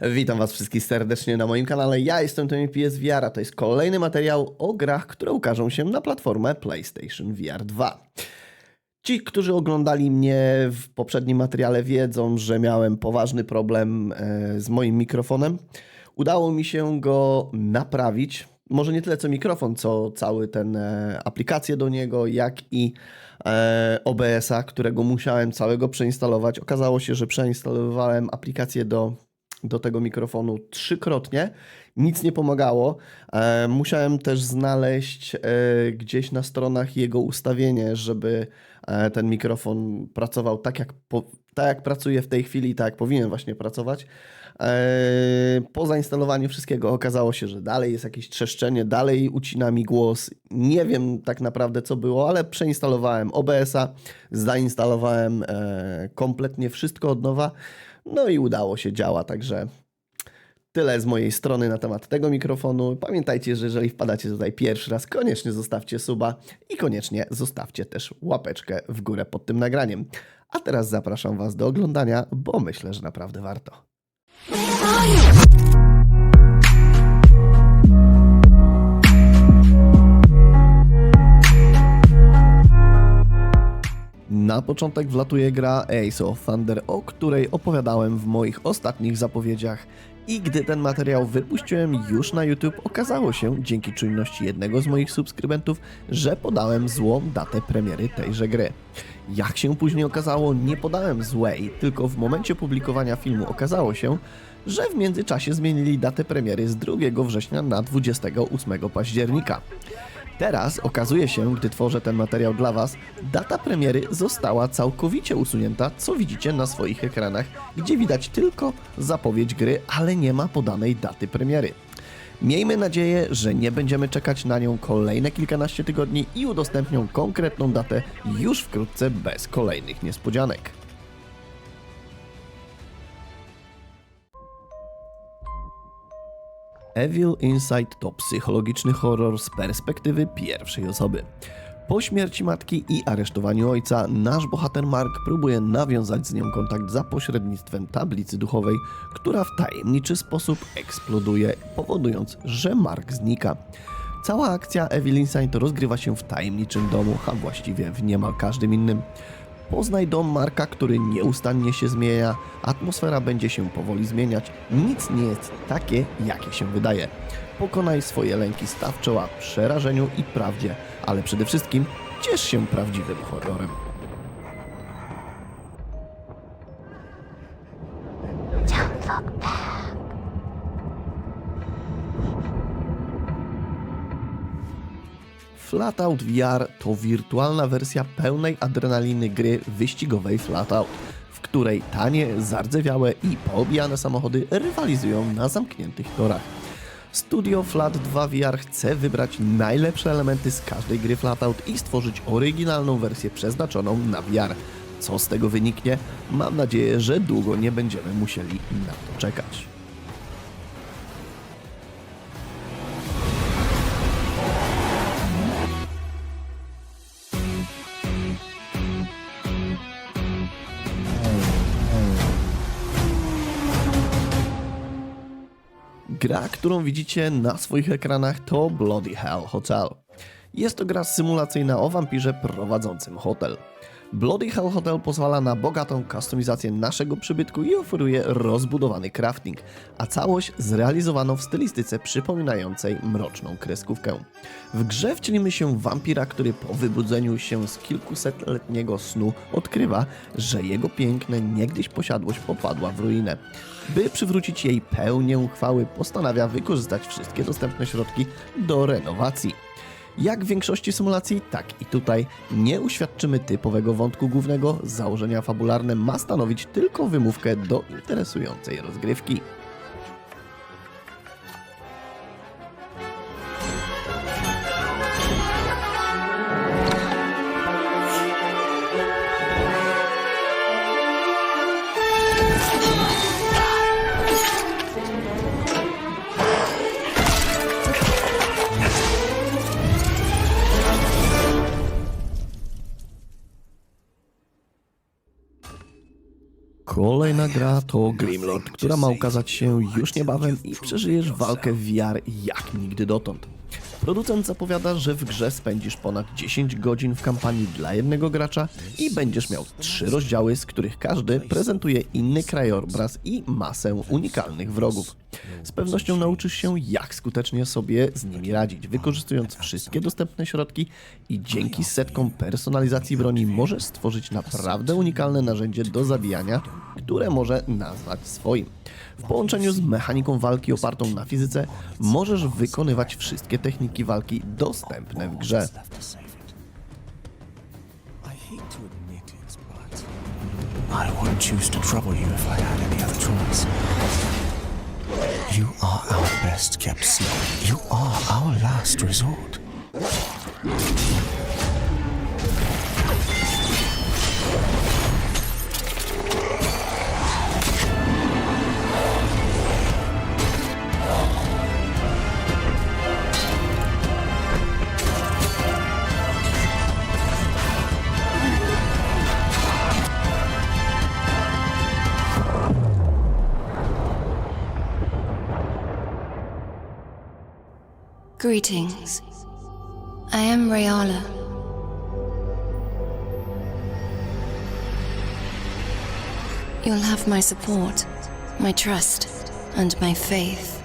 Witam Was wszystkich serdecznie na moim kanale. Ja jestem Tommy PSVR, a to jest kolejny materiał o grach, które ukażą się na platformę PlayStation VR 2. Ci, którzy oglądali mnie w poprzednim materiale, wiedzą, że miałem poważny problem e, z moim mikrofonem. Udało mi się go naprawić. Może nie tyle co mikrofon, co cały ten e, aplikację do niego, jak i e, OBS-a, którego musiałem całego przeinstalować. Okazało się, że przeinstalowałem aplikację do, do tego mikrofonu trzykrotnie. Nic nie pomagało. E, musiałem też znaleźć e, gdzieś na stronach jego ustawienie, żeby e, ten mikrofon pracował tak jak, tak jak pracuje w tej chwili, tak jak powinien właśnie pracować. Po zainstalowaniu wszystkiego okazało się, że dalej jest jakieś trzeszczenie, dalej ucina mi głos. Nie wiem tak naprawdę co było, ale przeinstalowałem OBS-a, zainstalowałem kompletnie wszystko od nowa, no i udało się, działa, także tyle z mojej strony na temat tego mikrofonu. Pamiętajcie, że jeżeli wpadacie tutaj pierwszy raz, koniecznie zostawcie suba i koniecznie zostawcie też łapeczkę w górę pod tym nagraniem. A teraz zapraszam Was do oglądania, bo myślę, że naprawdę warto. Na początek wlatuje gra Ace of Thunder, o której opowiadałem w moich ostatnich zapowiedziach. I gdy ten materiał wypuściłem już na YouTube, okazało się, dzięki czujności jednego z moich subskrybentów, że podałem złą datę premiery tejże gry. Jak się później okazało, nie podałem złej, tylko w momencie publikowania filmu okazało się, że w międzyczasie zmienili datę premiery z 2 września na 28 października. Teraz okazuje się, gdy tworzę ten materiał dla Was, data premiery została całkowicie usunięta, co widzicie na swoich ekranach, gdzie widać tylko zapowiedź gry, ale nie ma podanej daty premiery. Miejmy nadzieję, że nie będziemy czekać na nią kolejne kilkanaście tygodni i udostępnią konkretną datę już wkrótce bez kolejnych niespodzianek. Evil Inside to psychologiczny horror z perspektywy pierwszej osoby. Po śmierci matki i aresztowaniu ojca, nasz bohater Mark próbuje nawiązać z nią kontakt za pośrednictwem tablicy duchowej, która w tajemniczy sposób eksploduje, powodując, że Mark znika. Cała akcja Evil Inside rozgrywa się w tajemniczym domu, a właściwie w niemal każdym innym. Poznaj dom Marka, który nieustannie się zmienia, atmosfera będzie się powoli zmieniać, nic nie jest takie, jakie się wydaje. Pokonaj swoje lęki, staw czoła przerażeniu i prawdzie, ale przede wszystkim ciesz się prawdziwym horrorem. Flatout VR to wirtualna wersja pełnej adrenaliny gry wyścigowej Flatout, w której tanie, zardzewiałe i poobijane samochody rywalizują na zamkniętych torach. Studio Flat 2 VR chce wybrać najlepsze elementy z każdej gry Flatout i stworzyć oryginalną wersję przeznaczoną na VR. Co z tego wyniknie? Mam nadzieję, że długo nie będziemy musieli na to czekać. Gra, którą widzicie na swoich ekranach to Bloody Hell Hotel. Jest to gra symulacyjna o wampirze prowadzącym hotel. Bloody Hell Hotel pozwala na bogatą kustomizację naszego przybytku i oferuje rozbudowany crafting, a całość zrealizowano w stylistyce przypominającej mroczną kreskówkę. W grze wcielimy się w wampira, który po wybudzeniu się z kilkusetletniego snu odkrywa, że jego piękne niegdyś posiadłość popadła w ruinę. By przywrócić jej pełnię chwały, postanawia wykorzystać wszystkie dostępne środki do renowacji. Jak w większości symulacji, tak i tutaj nie uświadczymy typowego wątku głównego, założenia fabularne ma stanowić tylko wymówkę do interesującej rozgrywki. Kolejna gra to Grimlord, która ma ukazać się już niebawem i przeżyjesz walkę wiar jak nigdy dotąd. Producent zapowiada, że w grze spędzisz ponad 10 godzin w kampanii dla jednego gracza i będziesz miał trzy rozdziały, z których każdy prezentuje inny krajobraz i masę unikalnych wrogów. Z pewnością nauczysz się, jak skutecznie sobie z nimi radzić, wykorzystując wszystkie dostępne środki i dzięki setkom personalizacji broni możesz stworzyć naprawdę unikalne narzędzie do zabijania, które może nazwać swoim. W połączeniu z mechaniką walki opartą na fizyce możesz wykonywać wszystkie techniki walki dostępne w grze. I wouldn't choose to trouble you if I had any other choice. You are our best kept secret. You are our last resort. Greetings. I am Rayala. You'll have my support, my trust, and my faith.